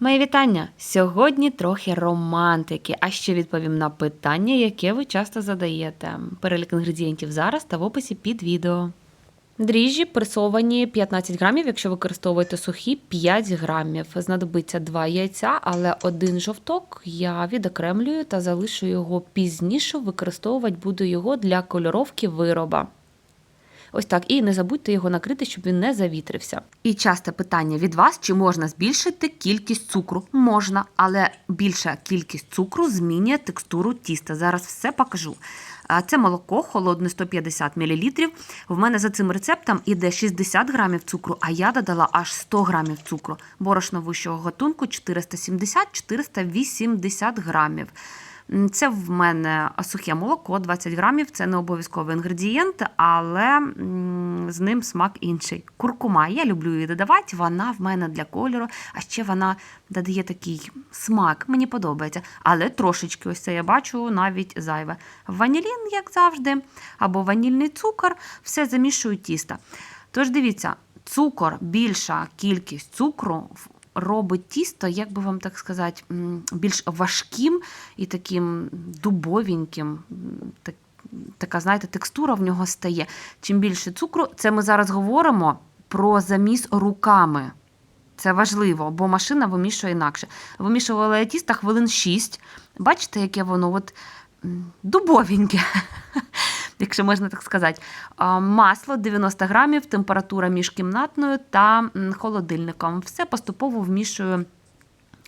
Моє вітання! Сьогодні трохи романтики, а ще відповім на питання, яке ви часто задаєте. Перелік інгредієнтів зараз та в описі під відео. Дріжджі пресовані 15 грамів, якщо використовуєте сухі 5 грамів. Знадобиться 2 яйця, але один жовток я відокремлюю та залишу його пізніше. Використовувати буду його для кольоровки вироба. Ось так, і не забудьте його накрити, щоб він не завітрився. І часте питання від вас: чи можна збільшити кількість цукру? Можна, але більша кількість цукру змінює текстуру тіста. Зараз все покажу. Це молоко холодне 150 мл. В мене за цим рецептом іде 60 грамів цукру, а я додала аж 100 грамів цукру. Борошно вищого готунку 470-480 грамів. Це в мене сухе молоко 20 грамів. Це не обов'язковий інгредієнт, але з ним смак інший. Куркума. Я люблю її додавати. Вона в мене для кольору, а ще вона додає такий смак. Мені подобається. Але трошечки, ось це я бачу, навіть зайве. Ванілін, як завжди, або ванільний цукор, все замішую тісто. Тож дивіться, цукор, більша кількість цукру робить тісто, як би вам так сказати, більш важким і таким дубовеньким. Так, така, знаєте, текстура в нього стає. Чим більше цукру, це ми зараз говоримо про заміс руками. Це важливо, бо машина вимішує інакше. Вимішувала я тісто хвилин 6. Бачите, яке воно от дубовеньке, якщо можна так сказати. Масло 90 грамів, температура між кімнатною та холодильником. Все поступово вмішую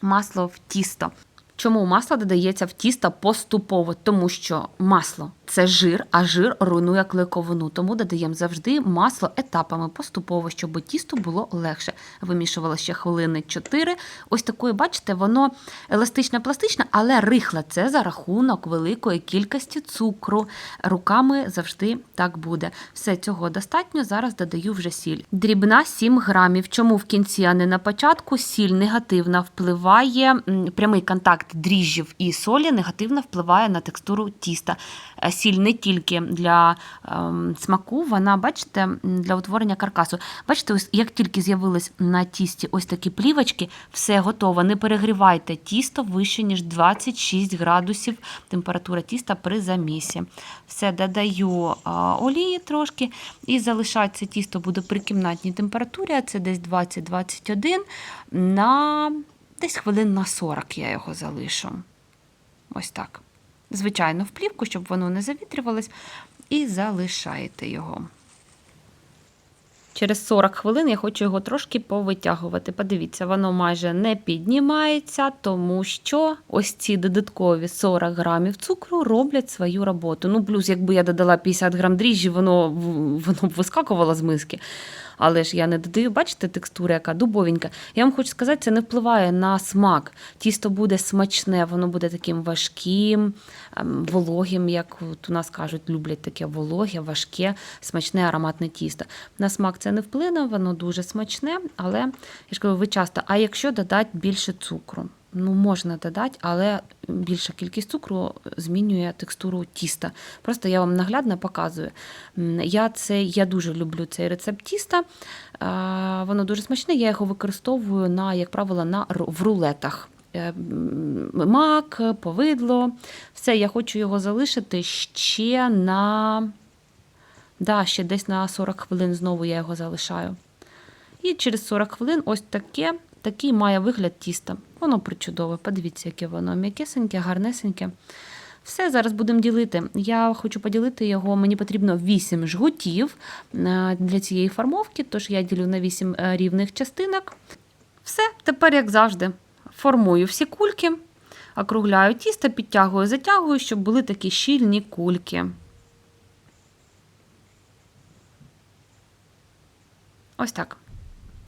масло в тісто. Чому масло додається в тісто поступово? Тому що масло це жир, а жир руйнує клейковину. Тому додаємо завжди масло етапами поступово, щоб тісто було легше. Вимішувала ще хвилини 4. Ось такої, бачите, воно еластичне пластичне, але рихле. Це за рахунок великої кількості цукру. Руками завжди так буде. Все цього достатньо. Зараз додаю вже сіль. Дрібна 7 грамів. Чому в кінці, а не на початку? Сіль негативно впливає, прямий контакт дріжджів і солі негативно впливає на текстуру тіста. Е, Сіль не тільки для ем, смаку, вона, бачите, для утворення каркасу. Бачите, ось як тільки з'явились на тісті ось такі плівочки, все готово. Не перегрівайте тісто вище, ніж 26 градусів температура тіста при замісі. Все додаю а, олії трошки і залишається тісто буде при кімнатній температурі, а це десь 20-21 на десь хвилин на 40 я його залишу. Ось так. Звичайно, в плівку, щоб воно не завітрювалось, і залишаєте його. Через 40 хвилин я хочу його трошки повитягувати. Подивіться, воно майже не піднімається, тому що ось ці додаткові 40 грамів цукру роблять свою роботу. Ну, плюс, якби я додала 50 грам дріжджі, воно, воно б вискакувало з миски. Але ж я не додаю, бачите, текстура, яка дубовенька. Я вам хочу сказати, це не впливає на смак. Тісто буде смачне, воно буде таким важким, ем, вологим, як от у нас кажуть, люблять таке вологе, важке, смачне, ароматне тісто. На смак це не вплине, воно дуже смачне, але я ж кажу, ви часто. А якщо додати більше цукру? Ну, можна додати, але більша кількість цукру змінює текстуру тіста. Просто я вам наглядно показую. Я, це, я дуже люблю цей рецепт тіста. Воно дуже смачне. Я його використовую на, як правило, на, в рулетах. Е, Мак, повидло. Все, я хочу його залишити ще на. Да, ще десь на 40 хвилин знову я його залишаю. І через 40 хвилин ось таке, такий має вигляд тіста. Воно причудове. Подивіться, яке воно м'якесеньке, гарнесеньке. Все, зараз будемо ділити. Я хочу поділити його. Мені потрібно 8 жгутів е, для цієї формовки, тож я ділю на 8 е, рівних частинок. Все, тепер, як завжди, формую всі кульки, округляю тісто, підтягую, затягую, щоб були такі щільні кульки. Ось так.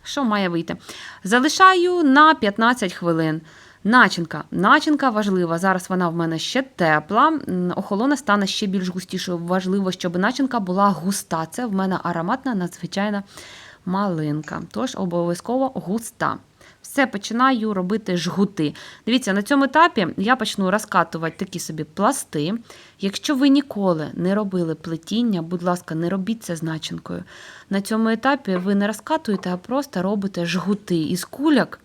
Що має вийти? Залишаю на 15 хвилин. Начинка. Начинка важлива. Зараз вона в мене ще тепла. Охолона стане ще більш густішою. Важливо, щоб начинка була густа. Це в мене ароматна, надзвичайна малинка. Тож обов'язково густа. Все починаю робити жгути. Дивіться, на цьому етапі я почну розкатувати такі собі пласти. Якщо ви ніколи не робили плетіння, будь ласка, не робіть це з начинкою. На цьому етапі ви не розкатуєте, а просто робите жгути із кульок.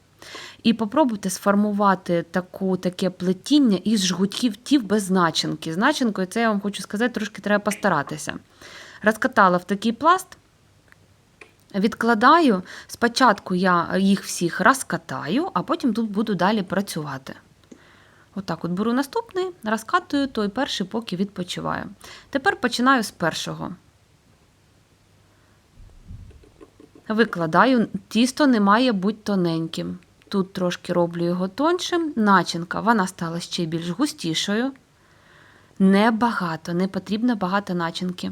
І попробуйте сформувати таку, таке плетіння із жгутів тів без начинки. З начинкою це я вам хочу сказати, трошки треба постаратися. Розкатала в такий пласт. Відкладаю, спочатку я їх всіх розкатаю, а потім тут буду далі працювати. Отак от беру наступний, розкатую той перший, поки відпочиваю. Тепер починаю з першого. Викладаю, тісто не має бути тоненьким. Тут трошки роблю його тоншим. Начинка, вона стала ще більш густішою. Небагато, не потрібно багато начинки.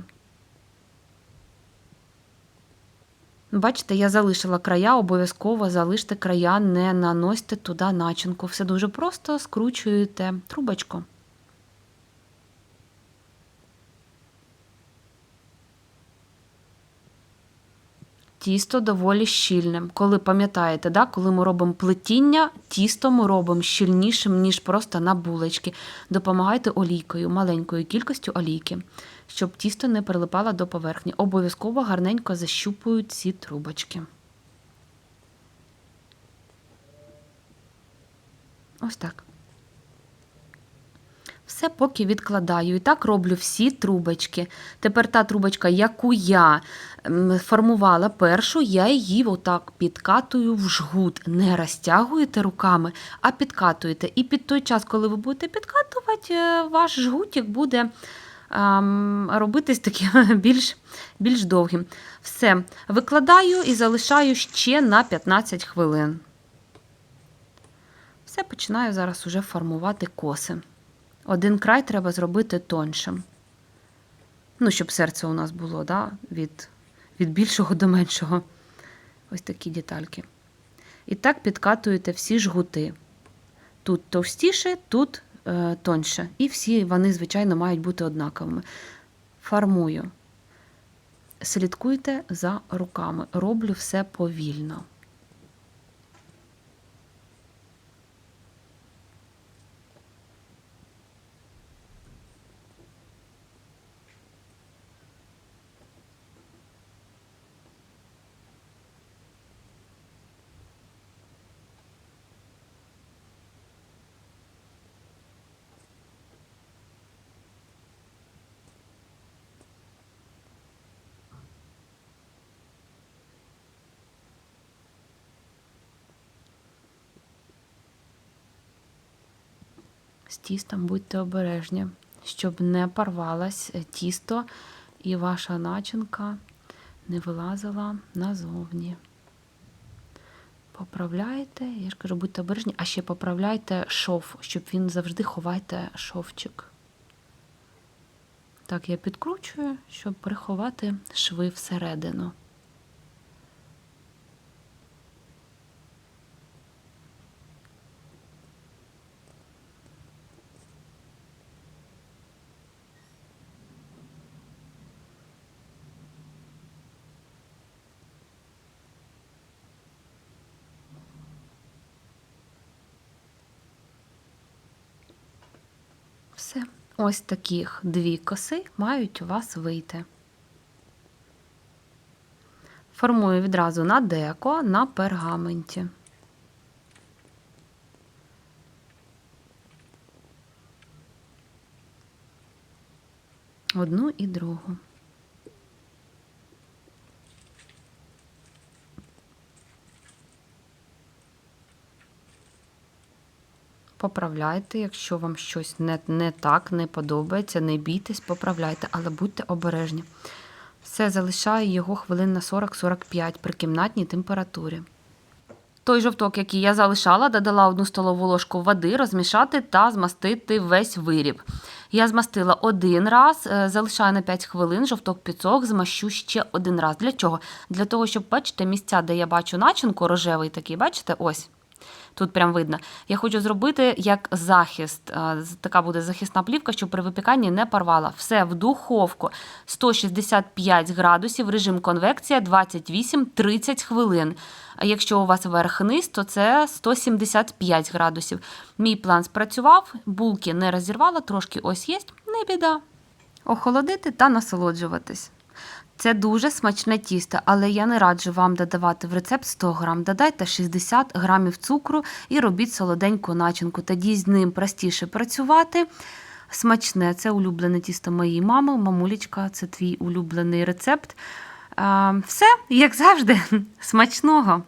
Бачите, я залишила края, обов'язково залиште края, не наносьте туди начинку. Все дуже просто скручуєте трубочку. Тісто доволі щільне. Коли пам'ятаєте, да, коли ми робимо плетіння, тісто ми робимо щільнішим, ніж просто на булочки. Допомагайте олійкою, маленькою кількістю олійки, щоб тісто не прилипало до поверхні. Обов'язково гарненько защупую ці трубочки. Ось так. Все поки відкладаю. І так роблю всі трубочки. Тепер та трубочка, яку я формувала першу, я її отак підкатую в жгут. Не розтягуєте руками, а підкатуєте. І під той час, коли ви будете підкатувати, е, ваш жгутик буде робитись таким більш, більш довгим. Все, викладаю і залишаю ще на 15 хвилин. Все, починаю зараз уже формувати коси. Один край треба зробити тоншим. Ну, щоб серце у нас було, да? від, від більшого до меншого. Ось такі детальки. І так підкатуєте всі жгути. Тут товстіше, тут тоньше. І всі вони, звичайно, мають бути однаковими. Формую. Слідкуйте за руками. Роблю все повільно. З тістом будьте обережні, щоб не порвалось е, тісто і ваша начинка не вилазила назовні. Поправляйте, я ж кажу, будьте обережні, а ще поправляйте шов, щоб він завжди ховайте шовчик. Так, я підкручую, щоб приховати шви всередину. Все. Ось таких дві коси мають у вас вийти. Формую відразу на деко на пергаменті. Одну і другу. Поправляйте, якщо вам щось не, не так, не подобається, не бійтесь, поправляйте, але будьте обережні. Все залишаю його хвилин на 40-45 при кімнатній температурі. Той жовток, який я залишала, додала одну столову ложку води, розмішати та змастити весь виріб. Я змастила один раз, е, залишаю на 5 хвилин, жовток підсох, змащу ще один раз. Для чого? Для того, щоб бачите, місця, де я бачу начинку, рожевий такий, бачите, ось. Тут прям видно. Я хочу зробити як захист. Е, Така буде захисна плівка, щоб при випіканні не порвала. Все в духовку 165 градусів, режим конвекція 28-30 хвилин. А якщо у вас верх-низ, то це 175 градусів. Мій план спрацював, булки не розірвала, трошки ось є, не біда. Охолодити та насолоджуватись. Це дуже смачне тісто, але я не раджу вам додавати в рецепт 100 грам. Додайте 60 грамів цукру і робіть солоденьку начинку. Тоді з ним простіше працювати. Смачне, це улюблене тісто моєї мами. Мамулечка, це твій улюблений рецепт. Все, як завжди, смачного!